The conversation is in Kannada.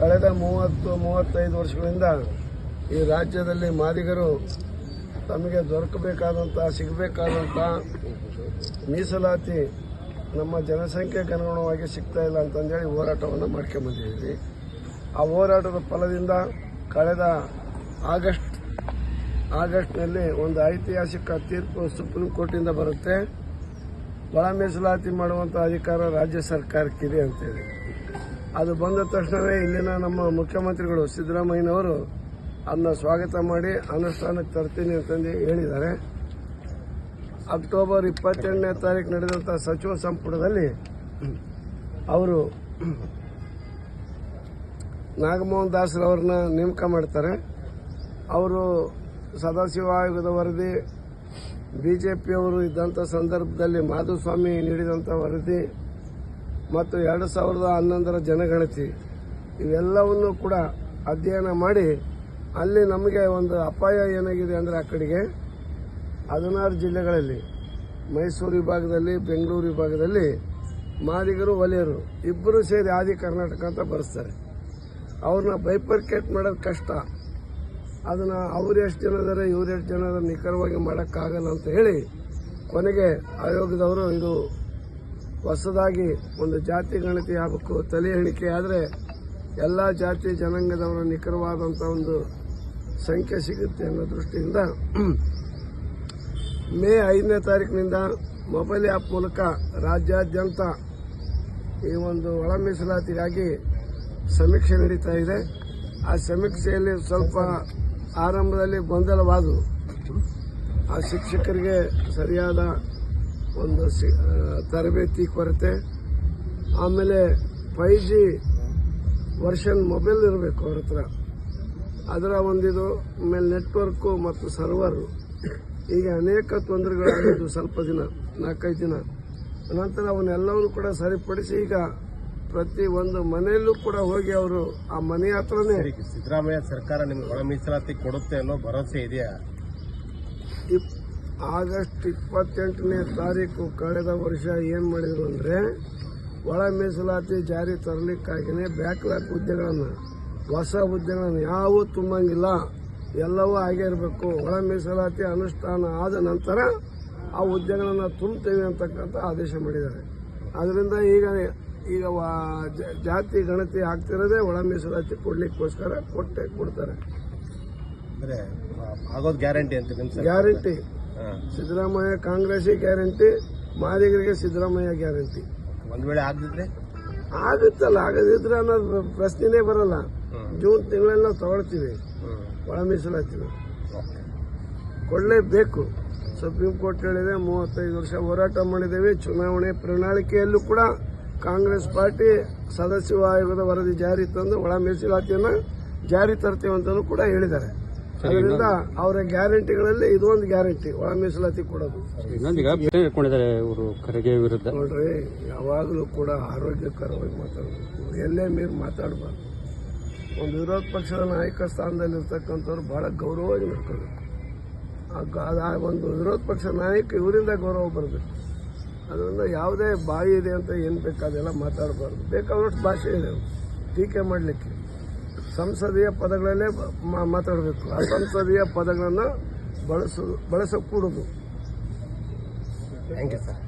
ಕಳೆದ ಮೂವತ್ತು, ಮೂವತ್ತೈದು ವರ್ಷಗಳಿಂದ ಈ ರಾಜ್ಯದಲ್ಲಿ ಮಾದಿಗರು ತಮಗೆ ದೊರಕಬೇಕಾದಂಥ ಸಿಗಬೇಕಾದಂಥ ಮೀಸಲಾತಿ ನಮ್ಮ ಜನಸಂಖ್ಯೆಗೆ ಅನುಗುಣವಾಗಿ ಸಿಗ್ತಾ ಇಲ್ಲ ಅಂತಂದೇಳಿ ಹೋರಾಟವನ್ನು ಮಾಡ್ಕೊಂಬಂದಿದ್ದೀವಿ ಆ ಹೋರಾಟದ ಫಲದಿಂದ ಕಳೆದ ಆಗಸ್ಟ್, ಆಗಸ್ಟ್ನಲ್ಲಿ ಒಂದು ಐತಿಹಾಸಿಕ ತೀರ್ಪು ಸುಪ್ರೀಂ ಕೋರ್ಟಿಂದ ಬರುತ್ತೆ. ಒಳ ಮೀಸಲಾತಿ ಮಾಡುವಂಥ ಅಧಿಕಾರ ರಾಜ್ಯ ಸರ್ಕಾರಕ್ಕಿದೆ ಅಂತೇಳಿ. ಅದು ಬಂದ ತಕ್ಷಣವೇ ಇಲ್ಲಿನ ನಮ್ಮ ಮುಖ್ಯಮಂತ್ರಿಗಳು ಸಿದ್ದರಾಮಯ್ಯನವರು ಅದನ್ನ ಸ್ವಾಗತ ಮಾಡಿ ಅನುಷ್ಠಾನಕ್ಕೆ ತರ್ತೀನಿ ಅಂತಂದು ಹೇಳಿದ್ದಾರೆ. ಅಕ್ಟೋಬರ್ ಇಪ್ಪತ್ತೆಂಟನೇ ತಾರೀಕು ನಡೆದಂಥ ಸಚಿವ ಸಂಪುಟದಲ್ಲಿ ಅವರು ನಾಗಮೋಹನ್ ದಾಸ್ರವ್ರನ್ನ ನೇಮಕ ಮಾಡ್ತಾರೆ. ಅವರು ಸದಾಶಿವ ಆಯೋಗದ ವರದಿ, ಬಿಜೆಪಿಯವರು ಇದ್ದಂಥ ಸಂದರ್ಭದಲ್ಲಿ ಮಾಧುಸ್ವಾಮಿ ನೀಡಿದಂಥ ವರದಿ ಮತ್ತು ಎರಡು ಸಾವಿರದ ಹನ್ನೊಂದರ ಜನಗಣತಿ, ಇವೆಲ್ಲವನ್ನು ಕೂಡ ಅಧ್ಯಯನ ಮಾಡಿ, ಅಲ್ಲಿ ನಮಗೆ ಒಂದು ಅಪಾಯ ಏನಾಗಿದೆ ಅಂದರೆ ಆ ಕಡೆಗೆ ಹದಿನಾರು ಜಿಲ್ಲೆಗಳಲ್ಲಿ, ಮೈಸೂರು ವಿಭಾಗದಲ್ಲಿ, ಬೆಂಗಳೂರು ವಿಭಾಗದಲ್ಲಿ ಮಾದಿಗರು, ವಲಯರು ಇಬ್ಬರು ಸೇರಿ ಆದಿ ಕರ್ನಾಟಕ ಅಂತ ಬರೆಸ್ತಾರೆ. ಅವ್ರನ್ನ ಬೈಪರ್ಕೇಟ್ ಮಾಡೋದು ಕಷ್ಟ. ಅದನ್ನು ಅವ್ರು ಎಷ್ಟು ಜನ ಇದಾರೆ, ಇವ್ರು ಎಷ್ಟು ಜನ ನಿಖರವಾಗಿ ಮಾಡೋಕ್ಕಾಗಲ್ಲ ಅಂತ ಹೇಳಿ ಕೊನೆಗೆ ಆಯೋಗದವರು ಇದು ಹೊಸದಾಗಿ ಒಂದು ಜಾತಿ ಗಣತಿ ಆಗಬೇಕು, ತಲೆ ಎಣಿಕೆ ಆದರೆ ಎಲ್ಲ ಜಾತಿ ಜನಾಂಗದವರ ನಿಖರವಾದಂಥ ಒಂದು ಸಂಖ್ಯೆ ಸಿಗುತ್ತೆ ಅನ್ನೋ ದೃಷ್ಟಿಯಿಂದ ಮೇ ಐದನೇ ತಾರೀಕಿನಿಂದ ಮೊಬೈಲ್ ಆ್ಯಪ್ ಮೂಲಕ ರಾಜ್ಯಾದ್ಯಂತ ಈ ಒಂದು ಒಳ ಮೀಸಲಾತಿಗಾಗಿ ಸಮೀಕ್ಷೆ ನಡೀತಾ ಇದೆ. ಆ ಸಮೀಕ್ಷೆಯಲ್ಲಿ ಸ್ವಲ್ಪ ಆರಂಭದಲ್ಲಿ ಗೊಂದಲವಾದವು ಆ ಶಿಕ್ಷಕರಿಗೆ ಸರಿಯಾದ ಒಂದು ತರಬೇತಿ ಕೊರತೆ. ಆಮೇಲೆ ಫೈ ಜಿ ವರ್ಷನ್ ಮೊಬೈಲ್ ಇರಬೇಕು ಅವ್ರ ಹತ್ರ. ಅದರ ಒಂದಿದು ಆಮೇಲೆ ನೆಟ್ವರ್ಕು ಮತ್ತು ಸರ್ವರು ಈಗ ಅನೇಕ ತೊಂದರೆಗಳಾಗಿದ್ದು ಸ್ವಲ್ಪ ದಿನ ನಾಲ್ಕೈದು ದಿನ. ನಂತರ ಅವನ್ನೆಲ್ಲವನ್ನು ಕೂಡ ಸರಿಪಡಿಸಿ ಈಗ ಪ್ರತಿ ಒಂದು ಮನೆಯಲ್ಲೂ ಕೂಡ ಹೋಗಿ ಅವರು ಆ ಮನೆ ಹತ್ರನೇ ಸಿದ್ದರಾಮಯ್ಯ ಸರ್ಕಾರ ನಿಮ್ಗೆ ಒಳ ಮೀಸಲಾತಿ ಕೊಡುತ್ತೆ ಅನ್ನೋ ಭರವಸೆ ಇದೆಯಾ? ಆಗಸ್ಟ್ ಇಪ್ಪತ್ತೆಂಟನೇ ತಾರೀಕು ಕಳೆದ ವರ್ಷ ಏನು ಮಾಡಿದ್ರು ಅಂದರೆ ಒಳ ಮೀಸಲಾತಿ ಜಾರಿ ತರಲಿಕ್ಕಾಗಿಯೇ ಬ್ಯಾಕ್ಲಾಕ್ ಹುದ್ದೆಗಳನ್ನು ಹೊಸ ಹುದ್ದೆಗಳನ್ನು ಯಾವೂ ತುಂಬಂಗಿಲ್ಲ. ಎಲ್ಲವೂ ಆಗಿರಬೇಕು ಇರಬೇಕು. ಒಳ ಮೀಸಲಾತಿ ಅನುಷ್ಠಾನ ಆದ ನಂತರ ಆ ಹುದ್ದೆಗಳನ್ನು ತುಂಬ್ತೇವೆ ಅಂತಕ್ಕಂಥ ಆದೇಶ ಮಾಡಿದ್ದಾರೆ. ಅದರಿಂದ ಈಗ ಈಗ ವಾ- ಜಾತಿ ಗಣತಿ ಆಗ್ತಿರೋದೇ ಒಳ ಮೀಸಲಾತಿ ಕೊಡಲಿಕ್ಕೋಸ್ಕರ ಕೊಟ್ಟೆ ಕೊಡ್ತಾರೆ. ಆಗೋದ್ ಗ್ಯಾರಂಟಿ ಅಂತ ಗ್ಯಾರಂಟಿ. ಸಿದ್ದರಾಮಯ್ಯ ಕಾಂಗ್ರೆಸ್ ಗ್ಯಾರಂಟಿ ಮಾದಿಗರಿಗೆ ಸಿದ್ದರಾಮಯ್ಯ ಗ್ಯಾರಂಟಿ. ಒಂದ್ ವೇಳೆ ಆಗದಿದ್ರೆ? ಆಗುತ್ತಲ್ಲ ಆಗದಿದ್ರೆ ಅನ್ನೋದು ಪ್ರಶ್ನೆನೇ ಬರಲ್ಲ. ಜೂನ್ ತಿಂಗಳಲ್ಲಿ ನಾವು ತಗೊಳ್ತೀವಿ. ಒಳ ಮೀಸಲಾತಿನ. ಕೊಡಲೇಬೇಕು. ಸುಪ್ರೀಂ ಕೋರ್ಟ್ ಹೇಳಿದೆ ಮೂವತ್ತೈದು ವರ್ಷ ಹೋರಾಟ ಮಾಡಿದ್ದೇವೆ. ಚುನಾವಣೆ ಪ್ರಣಾಳಿಕೆಯಲ್ಲೂ ಕೂಡ ಕಾಂಗ್ರೆಸ್ ಪಾರ್ಟಿ ಸದಸ್ಯ ಆಯೋಗದ ವರದಿ ಜಾರಿ ತಂದು ಒಳ ಮೀಸಲಾತಿಯನ್ನು ಜಾರಿ ತರ್ತೀವಿ ಅಂತಲೂ ಕೂಡ ಹೇಳಿದ್ದಾರೆ. ಅದರಿಂದ ಅವರ ಗ್ಯಾರಂಟಿಗಳಲ್ಲಿ ಇದೊಂದು ಗ್ಯಾರಂಟಿ ಒಳ ಮೀಸಲಾತಿ ಕೊಡೋದು. ಇಟ್ಕೊಂಡಿದ್ದಾರೆ ಇವರು ಖರ್ಗೆ ವಿರುದ್ಧ. ನೋಡ್ರಿ ಯಾವಾಗಲೂ ಕೂಡ ಆರೋಗ್ಯಕರವಾಗಿ ಮಾತಾಡಬೇಕು. ಎಲ್ಲೇ ಮೀರಿ ಮಾತಾಡಬಾರ್ದು. ಒಂದು ವಿರೋಧ ಪಕ್ಷದ ನಾಯಕ ಸ್ಥಾನದಲ್ಲಿ ಇರ್ತಕ್ಕಂಥವ್ರು ಬಹಳ ಗೌರವವಾಗಿ ನಡ್ಕೋಬೇಕು ಆ ಒಂದು ವಿರೋಧ ಪಕ್ಷ ನಾಯಕ ಇವರಿಂದ ಗೌರವ ಬರಬೇಕು. ಅದರಿಂದ ಯಾವುದೇ ಬಾಯಿ ಇದೆ ಅಂತ ಏನು ಬೇಕಾದೆಲ್ಲ ಮಾತಾಡಬಾರ್ದು. ಬೇಕಾದಷ್ಟು ಭಾಷೆ ಇದೆ. ಟೀಕೆ ಮಾಡಲಿಕ್ಕೆ. ಸಂಸದೀಯ ಪದಗಳಲ್ಲೇ ಮಾತಾಡಬೇಕು. ಅಸಂಸದೀಯ ಪದಗಳನ್ನು ಬಳಸ ಬಳಸಕೂಡದು. Thank you sir